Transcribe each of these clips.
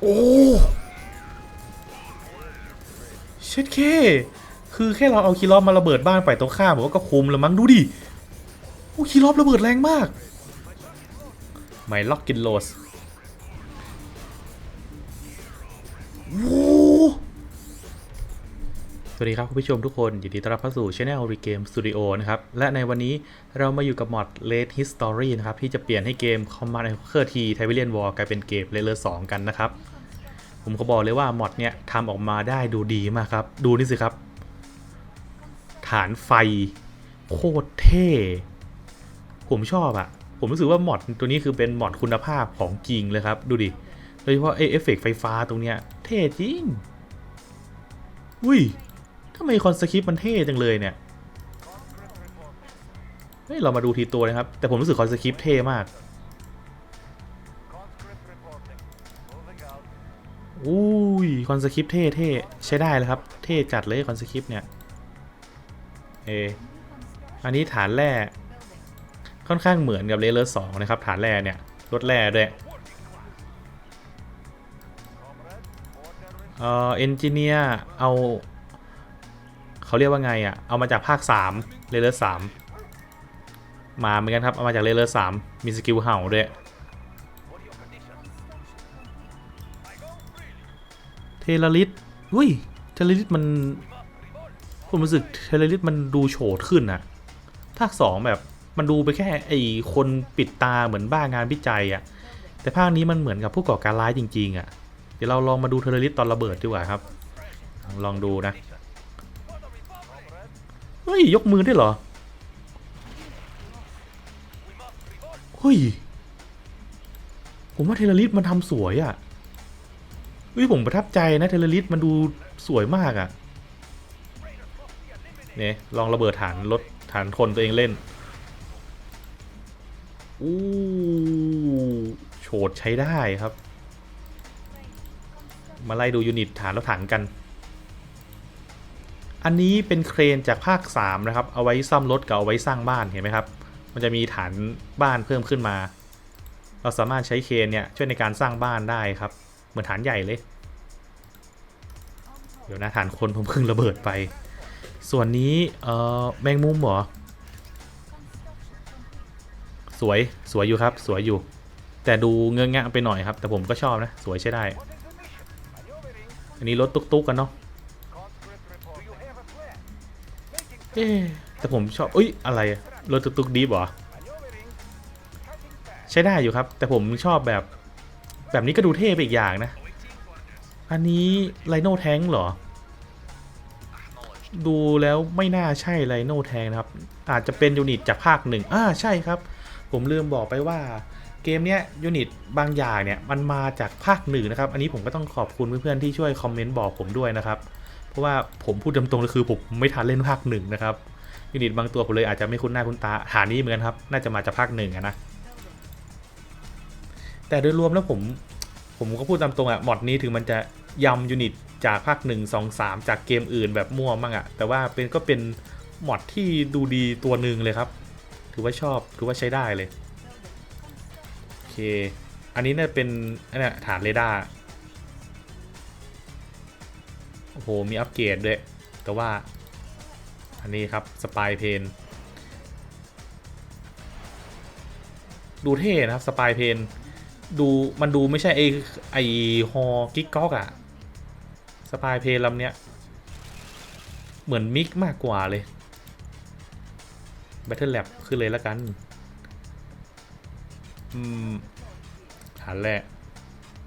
โอ้เช็ดเค คือแค่เราเอาคีรอบมาระเบิดบ้านฝ่ายตรงข้ามผมว่าก็คุมแล้วมั้งดูดิโอ้คีรอบระเบิดแรงมากไม่ล็อกกินโลสโอ้สวัสดีครับคุณผู้ชมทุกคน ยินดีต้อนรับเข้าสู่ Channel Regame Studio นะครับ และในวันนี้เรามาอยู่กับมอด Late History นะครับ ที่จะเปลี่ยนให้เกม Command Conquer T t i b e r i a n War กลายเป็นเกม l e เลอร์2กันนะครับ ผมก็บอกเลยว่ามอดเนี่ยทำออกมาได้ดูดีมากครับ ดูนี่สิครับ ฐานไฟ โคตรเท่ ผมชอบอะผมรู้สึกว่ามอดตัวนี้คือเป็นมอดคุณภาพของจริงเลยครับ ดูดิ โดยเฉพาะเอฟเฟกต์ไฟฟ้าตรงเนี้ย เท่จริง อุ้ยทำไมคอนสคริปต์มันเท่จังเลยเนี่ยเฮ้ยเรามาดูทีตัวนะครับ แต่ผมรู้สึกคอนสคริปต์เท่มาก อุ้ยคอนสคริปเท่เท่ใช้ได้เลยครับ เท่จัดเลยคอนสคริปเนี่ย เอ อันนี้ฐานแร่ค่อนข้างเหมือนกับเลเยอร์สองนะครับ ฐานแร่เนี่ยลดแร่ด้วยเอ่อเอนจิเนียร์เอาเขาเรียกว่าไงอะ่ะ เอามาจากภาค 3 เลเยอร์สามมาเหมือนกันครับ เอามาจากเลเยอร์สามมีสกิลเห่าด้วย เทเลลิสอุ้ย เทเลลิสมันผมรู้สึกเทเลลิสมันดูโฉดขึ้นอะภาคสองแบบมันดูไปแค่ไอคนปิดตาเหมือนบ้างานวิจัยอะแต่ภาคนี้มันเหมือนกับผู้ก่อการร้ายจริง ๆอะเดี๋ยวเราลองมาดูเทเลลิสตอนระเบิดดีกว่าครับ ลองดูนะ เฮ้ย ยกมือได้เหรอ เฮ้ย ผมว่าเทเลลิสมันทำสวยอะเฮ้ยผมประทับใจนะเทเลลิสมันดูสวยมากอะเนี่ยลองระเบิดฐานรถฐานคนตัวเองเล่นอู้โฉดใช้ได้ครับ มาไล่ดูยูนิตฐานรถถังกัน อันนี้เป็นเครนจากภาค 3 นะครับ เอาไว้ซ่อมรถกับเอาไว้สร้างบ้านเห็นไหมครับ มันจะมีฐานบ้านเพิ่มขึ้นมา เราสามารถใช้เครนเนี่ยช่วยในการสร้างบ้านได้ครับ เหมือนฐานใหญ่เลย เดี๋ยวนะฐานคนผมเพิ่งระเบิดไป ส่วนนี้ เอ่อ แมงมุมเหรอ สวย สวยอยู่ครับ สวยอยู่ แต่ดูเงื้องะไปหน่อยครับ แต่ผมก็ชอบนะ สวยใช้ได้ อันนี้รถตุ๊กๆกันเนาะเอ๊แต่ผมชอบอุ้ย อะไรรถตุ๊กๆดีบเหรอ ใช้ได้อยู่ครับ แต่ผมชอบแบบ แบบนี้ก็ดูเท่ไปอีกอย่างนะ อันนี้ไลโนแทงเหรอ ดูแล้วไม่น่าใช่ไลโนแทงนะครับ อาจจะเป็นยูนิตจากภาคหนึ่งอ่าใช่ครับ ผมลืมบอกไปว่าเกมเนี้ยยูนิตบางอย่างเนี่ยมันมาจากภาคหนึ่งนะครับ อันนี้ผมก็ต้องขอบคุณเพื่อนๆที่ช่วยคอมเมนต์บอกผมด้วยนะครับ เพราะว่าผมพูดตรงๆเลยคือผมไม่ทันเล่นภาคหนึ่งนะครับยูนิตบางตัวผมเลยอาจจะไม่คุ้นหน้าคุ้นตาฐานนี้เหมือนกันครับ น่าจะมาจากภาคหนึ่งนะ แต่โดยรวมแล้วผม ผมก็พูดตามตรงอะมอดนี้ถึงมันจะยำยูนิตจากภาคหนึ่งสองสามจากเกมอื่นแบบมั่วมั่งอะแต่ว่าเป็นก็เป็นมอดที่ดูดีตัวหนึ่งเลยครับ ถือว่าชอบถือว่าใช้ได้เลยโอเค อันนี้เนี่ยเป็นอันนี้ฐานเรดาร์โอ้โหมีอัปเกรดด้วย แต่ว่า อันนี้ครับสปายเพนดูเท่นะครับสปายเพน ดูมันดูไม่ใช่ไอไอฮอกิกก๊อกอะสปายเพนลำเนี้ย เหมือนมิกมากกว่าเลย Battle Lab ขึ้นเลยแล้วกัน อืมฐานแรก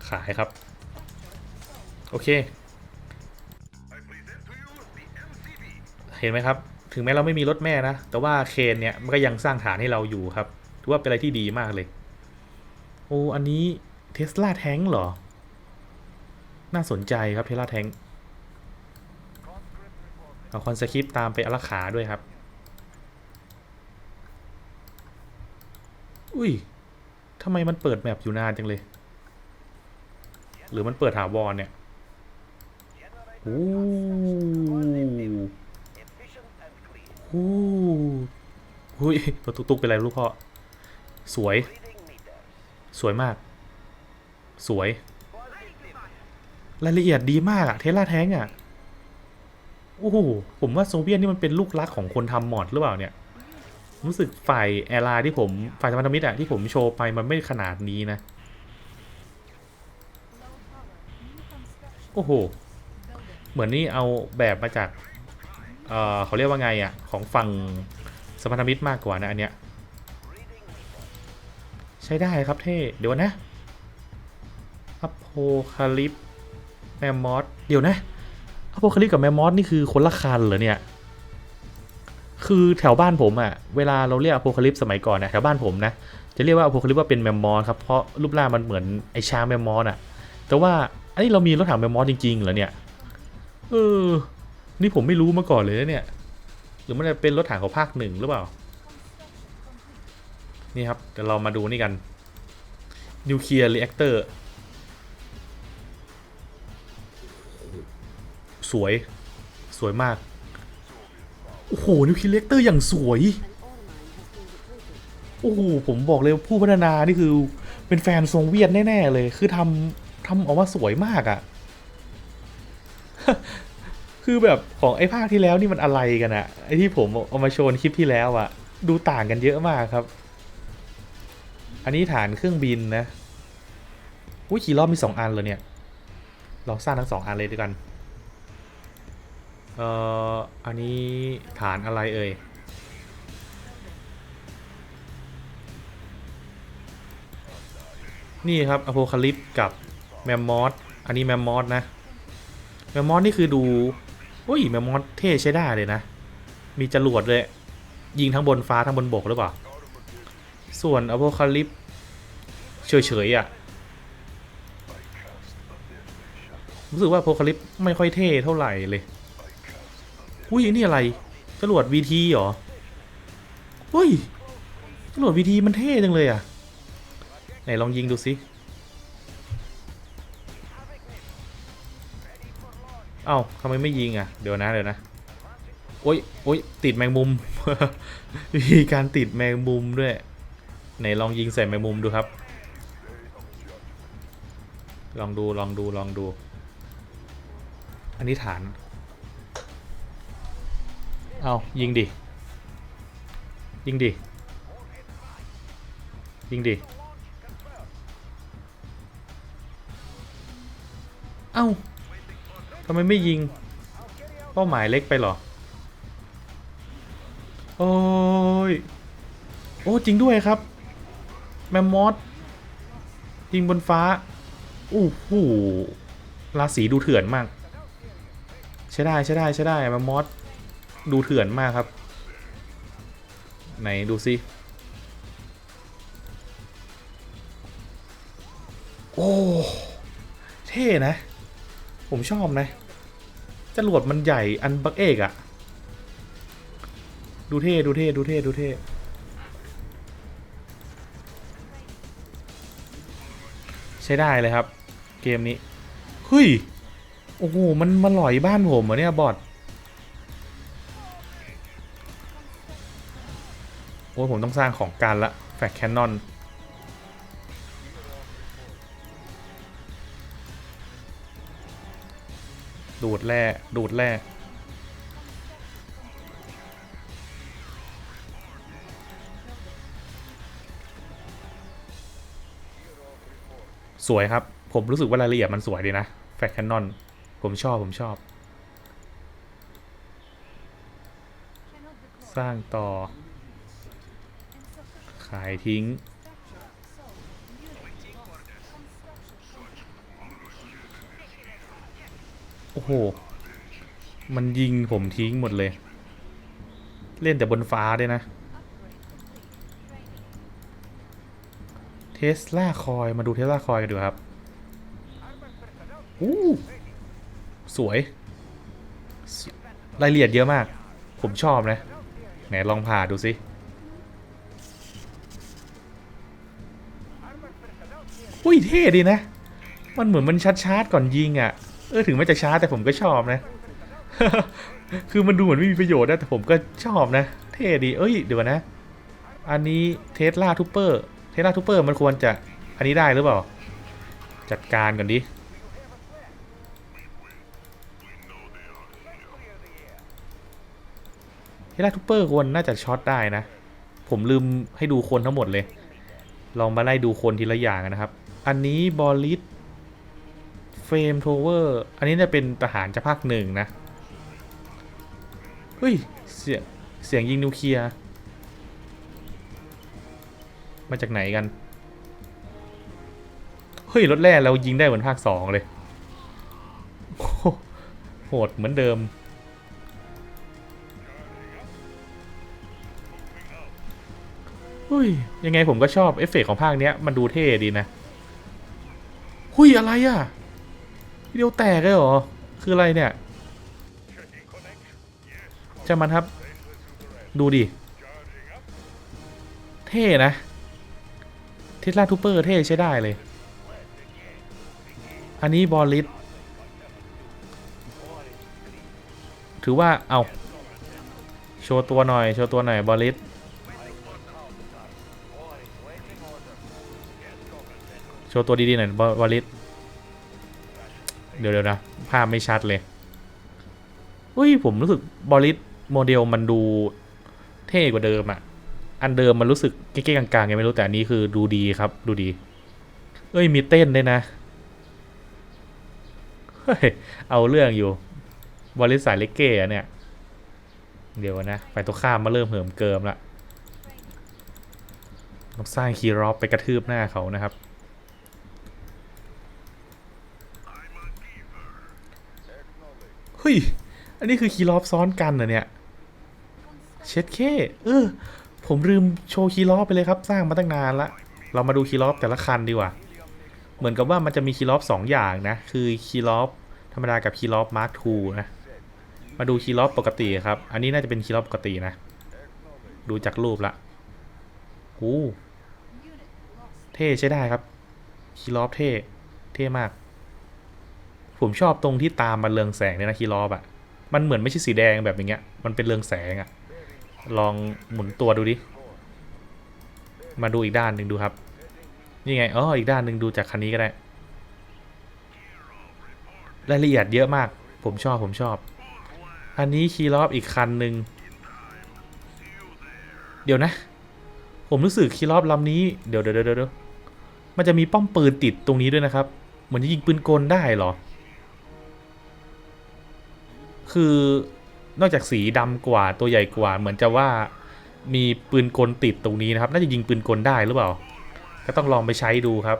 ขายครับ โอเค เห็นไหมครับ ถึงแม้เราไม่มีรถแม่นะ แต่ว่าเคนเนี่ย มันก็ยังสร้างฐานให้เราอยู่ครับ ถือว่าเป็นอะไรที่ดีมากเลย อ้อันนี้เทสลาแท้งเหรอ น่าสนใจครับเทสลาแท้งเอาคอนสคริปต์ตามไปอารักขาด้วยครับ อุ้ยทำไมมันเปิดแมปอยู่นานจังเลย หรือมันเปิดถาวรเนี่ยโอ้โหหุ้ยรถตุ๊กๆเป็นไรลูกพ่อ สวย สวยมาก สวย รายละเอียดดีมากอะเทสลาแท้งอะโอ้โห ผมว่าโซเวียตนี่มันเป็นลูกรักของคนทำมอดหรือเปล่าเนี่ย รู้สึกฝ่ายแอร์ไลน์ที่ผมฝ่ายธรรมมิตรอะที่ผมโชว์ไปมันไม่ขนาดนี้นะ โอ้โห เหมือนนี่เอาแบบมาจาก เอ่อเขาเรียกว่าไงอะของฝั่งสมพันธมิตรมากกว่านะอันเนี้ย ใช้ได้ครับเท่ เดี๋ยวนะอโพคาลิปแมมมอสเดี๋ยวนะอโพคาลิปกับแมมมอสนี่คือคนละคันเหรอเนี่ย คือแถวบ้านผมอะเวลาเราเรียกอโพคาลิปสมัยก่อนนะแถวบ้านผมนะ จะเรียกว่าอโพคาลิปว่าเป็นแมมมอสครับ เพราะรูปร่างมันเหมือนไอช้างแมมมอสอะแต่ว่าอันนี้เรามีรถถังแมมมอสจริงๆเหรอเนี่ย เออ นี่ผมไม่รู้มาก่อนเลยนะเนี่ย หรือมันจะเป็นรถถังของภาคหนึ่งหรือเปล่า นี่ครับ เดี๋ยวเรามาดูนี่กันนิวเคลียร์รีแอคเตอร์สวย สวยมาก โอ้โห นิวเคลียร์รีแอคเตอร์อย่างสวย โอ้โห ผมบอกเลยผู้พัฒนานี่คือเป็นแฟนทรงเวียดแน่ ๆ เลย คือทำทำออกมาสวยมากอะ่ะ คือแบบของไอ้ภาคที่แล้วนี่มันอะไรกันอะไอ้ที่ผมเอามาโชว์คลิปที่แล้วอะดูต่างกันเยอะมากครับ อันนี้ฐานเครื่องบินนะอุ้ยขี่รอบมีสองอันเลยเนี่ย ลองสร้างทั้งสองอันเลยด้วยกัน เอ่อ อันนี้ฐานอะไรเอ่ย นี่ครับอโพคาลิปกับแมมมอส อันนี้แมมมอสนะ แมมมอสนี่คือดูอุ้ยแมมมอสเท่ใช้ได้เลยนะ มีจรวดเลย ยิงทั้งบนฟ้าทั้งบนบกหรือเปล่า ส่วนอโพคาลิปเฉยๆอะ่ะรู้สึกว่าอโพคาลิปไม่ค่อยเท่เท่าไหร่เลย อุ้ยนี่อะไรจรวด VT เหรออุ้ยจรวด VT มันเท่จังเลยอะ ไหนลองยิงดูสิเอ้าทำไมไม่ยิงอะ เดี๋ยวนะเดี๋ยวนะ โอ๊ยโอ๊ยติดแมงมุม มีการติดแมงมุมด้วย ไหนลองยิงใส่แมงมุมดูครับ ลองดูลองดูลองดู อันนี้ฐาน เอายิงดิ ยิงดิ ยิงดิ เอ้าทำไมไม่ยิง เป้าหมายเล็กไปหรอ โอ้ย โอ้ จริงด้วยครับ แมมมอสยิงบนฟ้าอู้หูราศีดูเถื่อนมาก ใช่ได้ใช่ได้ใช่ได้แมมมอสดูเถื่อนมากครับ ไหนดูสิโอ้เท่นะ ผมชอบนะจรวดมันใหญ่อันบักเอกอะดูเท่ดูเท่ดูเท่ดูเท่ ช้ได้เลยครับ เกมนี้เฮ้ยโอ้โหมันมันหลอยบ้านผมเหรอเนี่ยบอทโอ้ผมต้องสร้างของการละแฟกแคนนอนดูดแร่ดูดแร่ สวยครับ ผมรู้สึกว่ารายละเอียดมันสวยดีนะแฟกแคนนอนผมชอบผมชอบ สร้างต่อ ขายทิ้ง โอ้โห มันยิงผมทิ้งหมดเลย เล่นแต่บนฟ้าด้วยนะ เท สลาคอยมาดูเทสลาคอยกันดูครับอู้สวย รายละเอียดเยอะมาก ผมชอบนะ ไหนลองผ่าดูสิอุ้ยเท่ดีนะ มันเหมือนมันชาร์จก่อนยิงอะ่ะ เออถึงไม่จะชาร์จแต่ผมก็ชอบนะ คือมันดูเหมือนไม่มีประโยชน์นะแต่ผมก็ชอบนะ เท่ดี เอ้ยเดี๋ยวนะ อันนี้เทสลาทูเปอร์ เทล่าทูเปอร์มันควรจะอันนี้ได้หรือเปล่า จัดการก่อนดิเทล่าทูเปอร์ควรน่าจะช็อตได้นะ ผมลืมให้ดูคนทั้งหมดเลย ลองมาไล่ดูคนทีละอย่างนะครับ อันนี้บอลิสเฟรมโทเวอร์อันนี้จะเป็นทหารจะภาคหนึ่งนะ เฮ้ย เสียงเสียงยิงนิวเคลียร์ มาจากไหนกัน เฮ้ยรถแร่เรายิงได้เหมือนภาคสองเลยโโหดเหมือนเดิมเฮ้ย ยังไงผมก็ชอบเอฟเฟกของภาคเนี้ย มันดูเท่ดีนะหุยอะไรอะวิดีโอแตกเลยเหรอ คืออะไรเนี่ยจะมันครับ ดูดิ เท่นะ เทสลาทูเปอร์เท่ใช้ได้เลย อันนี้บอลลิสถือว่าเอาโชว์ตัวหน่อย โชว์ตัวหน่อย บอลลิสโชว์ตัวดีๆหน่อยบวลิสเดี๋ยวเดี๋ยวนะ ภาพไม่ชัดเลยอุ้ย ผมรู้สึกบอลิสโมเดลมันดูเท่กว่าเดิมอะ อันเดิมมันรู้สึกเก๊ๆกลางๆไงไม่รู้แต่อันนี้คือดูดีครับดูดี เอ้ยมีเต้นด้วยนะเฮ้ยเอาเรื่องอยู่บอลิสสายเล็กเก้อเนี่ย เดี๋ยวนะไปตัวข้ามมาเริ่มเหิมเกิมละต้องสร้างคีย์ร็อบไปกระทืบหน้าเขานะครับเฮ้ย อันนี้คือคีย์ลอฟซ้อนกันเหรอเนี่ย เช็ดเค เออ ผมลืมโชว์คีย์ลอไปเลยครับ สร้างมาตั้งนานละ เรามาดูคีย์ลอแต่ละคันดีกว่า เหมือนกับว่ามันจะมีคีย์ลอสองอย่างนะ คือคีย์ลอธรรมดากับคีย์ลอมาร์คทูนะ มาดูคีย์ลอปกติครับ อันนี้น่าจะเป็นคีย์ลอปกตินะ ดูจากรูปละโอ้เท่ใช้ได้ครับ คีย์ลอเท่ เท่มาก ผมชอบตรงที่ตามมันเรืองแสงเนี่ยนะคีรอบอะมันเหมือนไม่ใช่สีแดงแบบอย่างเงี้ย มันเป็นเรืองแสงอะ ลองหมุนตัวดูดิ มาดูอีกด้านหนึ่งดูครับ นี่ไงอ๋ออีกด้านหนึ่งดูจากคันนี้ก็ได้ รายละเอียดเยอะมาก ผมชอบผมชอบ อันนี้คีรอบอีกคันหนึ่ง เดี๋ยวนะ ผมรู้สึกคีรอบลำนี้ เดี๋ยวเดี๋ยวเดี๋ยวเดี๋ยวมันจะมีป้อมปืนติดตรงนี้ด้วยนะครับ เหมือนจะยิงปืนกลได้เหรอ คือ นอกจากสีดำกว่าตัวใหญ่กว่า เหมือนจะว่ามีปืนกลติดตรงนี้นะครับ น่าจะยิงปืนกลได้หรือเปล่า ก็ต้องลองไปใช้ดูครับ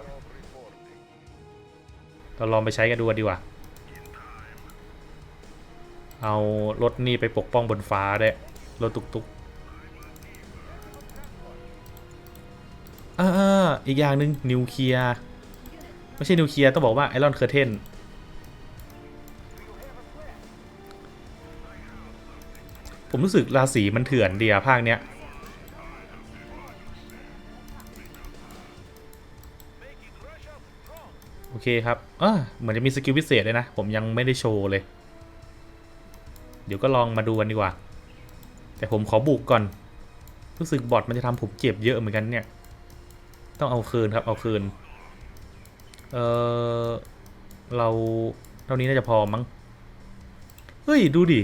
เราลองไปใช้กันดูดีกว่า เอารถนี่ไปปกป้องบนฟ้าได้รถตุกตุกอ่าอีกอย่างหนึ่งนิวเคลียร์ ไม่ใช่นิวเคลียร์ต้องบอกว่าไอรอนเคอร์เทน ผมรู้สึกราศีมันเถื่อนเดียภาคเนี้ยโอเคครับเอ่าเหมือนจะมีสกิลพิเศษเลยนะ ผมยังไม่ได้โชว์เลย เดี๋ยวก็ลองมาดูกันดีกว่า แต่ผมขอบุกก่อน รู้สึกบอทมันจะทำผมเจ็บเยอะเหมือนกันเนี่ย ต้องเอาคืนครับ เอาคืน เออเราเท่านี้น่าจะพอมั้ง เฮ้ย ดูดิ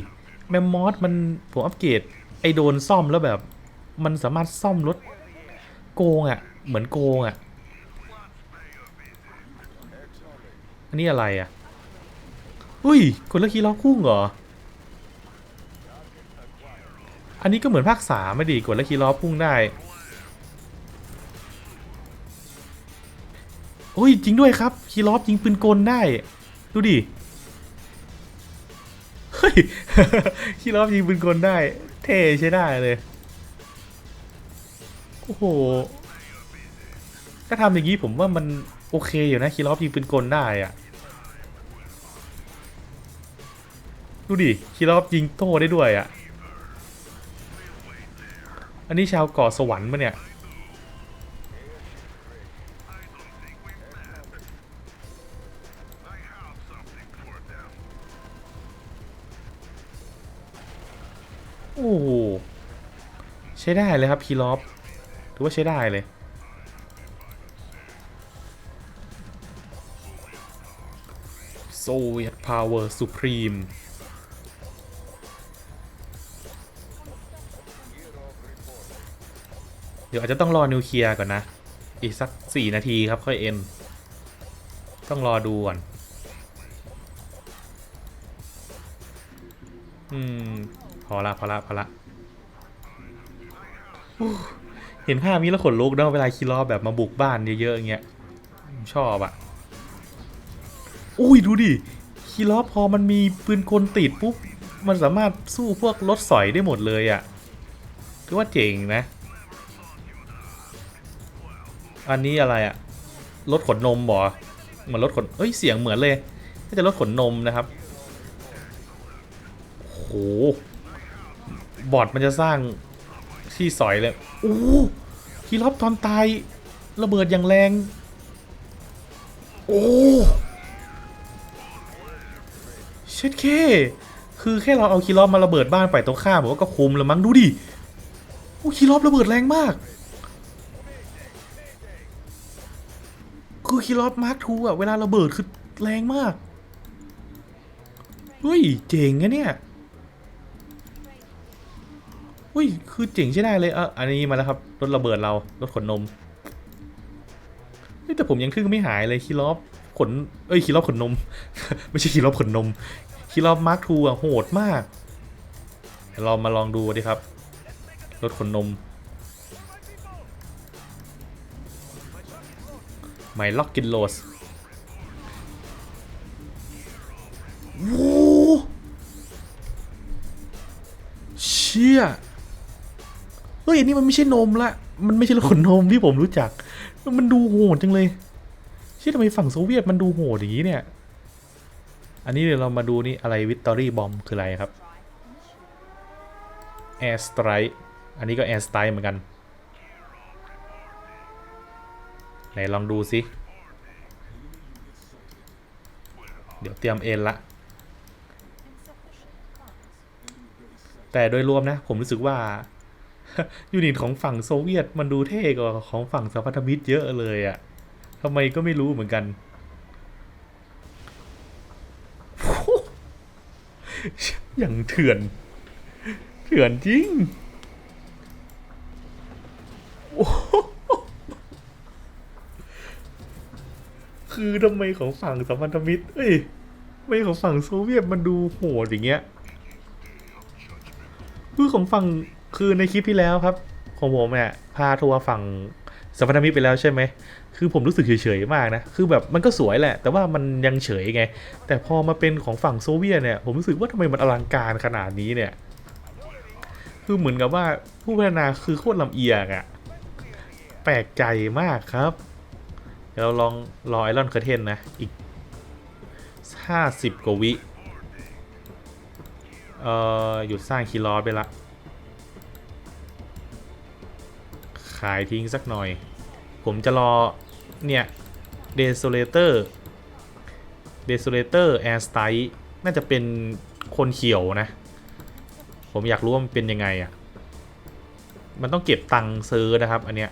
แมมมอสมันผมอัปเกรดไอโดนซ่อมแล้วแบบ มันสามารถซ่อมรถโกงอะ่ะ เหมือนโกงอะ่ะ อันนี้อะไรอะ่ะ อุ้ยคนละคีล็อกพุ่งเหรอ อันนี้ก็เหมือนภาคสามไม่ดีกดแล้วคีล้อพุ่งได้โอ้ยจริงด้วยครับคีย์ล้อยิงปืนกลได้ ดูดิ เฮ้ยคีย์ล้อยิงปืนกลได้ เท่ใช้ได้เลย โอ้โห ถ้าทำอย่างนี้ผมว่ามันโอเคอยู่นะคีย์ล้อยิงปืนกลได้อะดูดิคีย์ล้อยิงโต้ได้ด้วยอะอันนี้ชาวเกาะสวรรค์ปะเนี่ย โอ้โหใช้ได้เลยครับคีลอฟถือว่าใช้ได้เลย โซเวียตพาวเวอร์สุพรีมเดี๋ยวอาจจะต้องรอนิวเคลียร์ก่อนนะ อีกสักสี่นาทีครับค่อยเอ็น ต้องรอดูก่อน อืม พอละพอละพอละเห็นภาพนี้แล้วขนลุกเนอะเวลาคีรอบแบบมาบุกบ้านเยอะๆอย่างเงี้ยชอบอะอุ้ยดูดิคีรอบพอมันมีปืนกลติดปุ๊บมันสามารถสู้พวกรถสอยได้หมดเลยอะถือว่าเจ๋งนะ อันนี้อะไรอะรถขนนมบอเหมือนรถขนเอ้ยเสียงเหมือนเลยน่าจะรถขนนมนะครับโห บอดมันจะสร้างที่สอยเลยโอ้คีรอบตอนตายระเบิดอย่างแรง โอ้เช็ดเค คือแค่เราเอาคีรอบมาระเบิดบ้านไปตรงข้ามผมว่าก็คุมแล้วมั้งดูดิ โอ้คีรอบระเบิดแรงมาก คือคีรอบมาร์คทูอะเวลาระเบิดคือแรงมาก เฮ้ย เจ๋งอะเนี่ย อุ้ย คือเจ๋งใช่ได้เลยเอออันนี้มาแล้วครับ รถระเบิดเรา รถขนนมแต่ผมยังทึ่งไม่หายเลยคีรอบขน เอ้ยคีรอบขนนม ไม่ใช่คีรอบขนนมคีรอบมาร์คทูอะโหดมาก เรามาลองดูดิครับ รถขนนมไมล็อกกินโลสโว้เชี่ย ฮ้ยอันนี้มันไม่ใช่นมละ มันไม่ใช่ขนนมที่ผมรู้จัก มันดูโหดจังเลยเชื่อทำไมฝั่งโซเวียตมันดูโหดอย่างนี้เนี่ย อันนี้เดี๋ยวเรามาดูนี่อะไรวิตตอรี่บอมคืออะไรครับ Air Strike อันนี้ก็ Air Strike เหมือนกัน ไหนลองดูสิเดี๋ยวเตรียมเอ็นละ แต่โดยรวมนะ ผมรู้สึกว่า ยูนิตของฝั่งโซเวียตมันดูเท่กว่าของฝั่งสหพันธมิตรเยอะเลยอะทำไมก็ไม่รู้เหมือนกัน อย่างเถื่อน เถื่อนจริง คือทำไมของฝั่งสหพันธมิตร เอ้ย ไม่ของฝั่งโซเวียตมันดูโหดอย่างเงี้ยคือของฝั่ง คือในคลิปที่แล้วครับของผมเนี่ยพาทัวร์ฝั่งสหพันธมิตรไปแล้วใช่ไหม คือผมรู้สึกเฉยๆมากนะ คือแบบมันก็สวยแหละ แต่ว่ามันยังเฉยไง แต่พอมาเป็นของฝั่งโซเวียตเนี่ย ผมรู้สึกว่าทำไมมันอลังการขนาดนี้เนี่ย คือเหมือนกับว่าผู้พัฒนาคือโคตรลำเอียงอะแปลกใจมากครับ เดี๋ยวเราลองรอไอรอนเคอร์เทนนะ อีก50กว่าวิ เอ่อ หยุดสร้างคีย์ลอไปละ ขายทิ้งสักหน่อย ผมจะรอ เนี่ย Desolator Desolator Air s t y น่าจะเป็นคนเขียวนะ ผมอยากรู้ว่ามันเป็นยังไงอะ่ะ มันต้องเก็บตังค์ซื้อนะครับ อันเนี้ย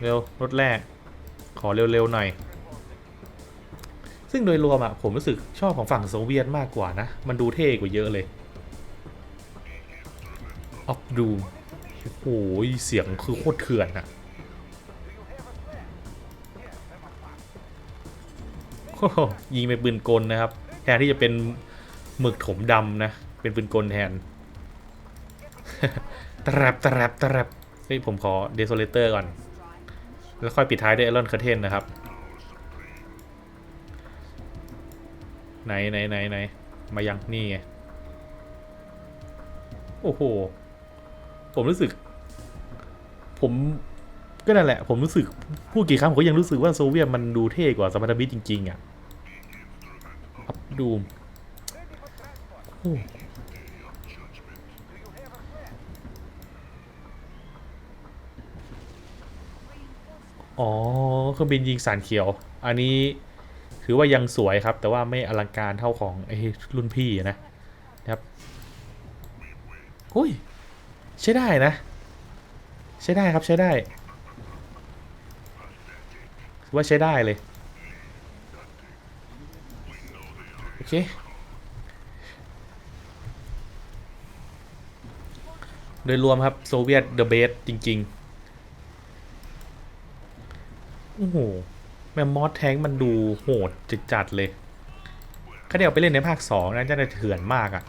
เร็ว รถแรก ขอเร็วๆหน่อย ซึ่งโดยรวมอะผมรู้สึกชอบของฝั่งโซเวียตมากกว่านะ มันดูเท่กว่าเยอะเลยออฟดู โอ้โหเสียงคือโคตรเถื่อนอะโอ้โหยิงเป็นปืนกลนะครับ แทนที่จะเป็นหมึกถมดำนะ เป็นปืนกลแทนตรับตรับตรับเฮ้ยผมขอเดโซเลเตอร์ก่อน แล้วค่อยปิดท้ายด้วยไอรอนเคอร์เทนนะครับ ไหนไหนไหนไหนมายังนี่ไง โอ้โห ผมรู้สึก ผมก็นั่นแหละ ผมรู้สึกพูดกี่ครั้งผมก็ยังรู้สึกว่าโซเวียตมันดูเท่กว่าสมพันธมิตรจริงๆอะอับดูมอ๋อเครื่องบินยิงสารเขียว อันนี้ถือว่ายังสวยครับ แต่ว่าไม่อลังการเท่าของไอ้รุ่นพี่นะ ครับโอ้ย ใช้ได้นะ ใช้ได้ครับใช้ได้ถือว่าใช้ได้เลย โอเค โดยรวมครับ โซเวียตเดอะเบสจริงๆ โอ้โห แมมมอสแท้งมันดูโหดจัดๆเลยถ้าเดี๋ยวไปเล่นในภาค 2น่าจะได้เถื่อนมากอะ่ะ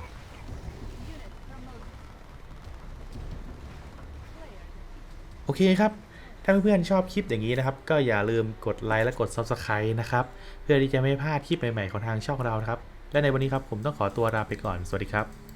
โอเคครับ ถ้าเพื่อนๆชอบคลิปอย่างนี้นะครับ ก็อย่าลืมกดไลค์และกด Subscribe นะครับ เพื่อที่จะไม่พลาดคลิปใหม่ๆของทางช่องเรานะครับ และในวันนี้ครับผมต้องขอตัวลาไปก่อน สวัสดีครับ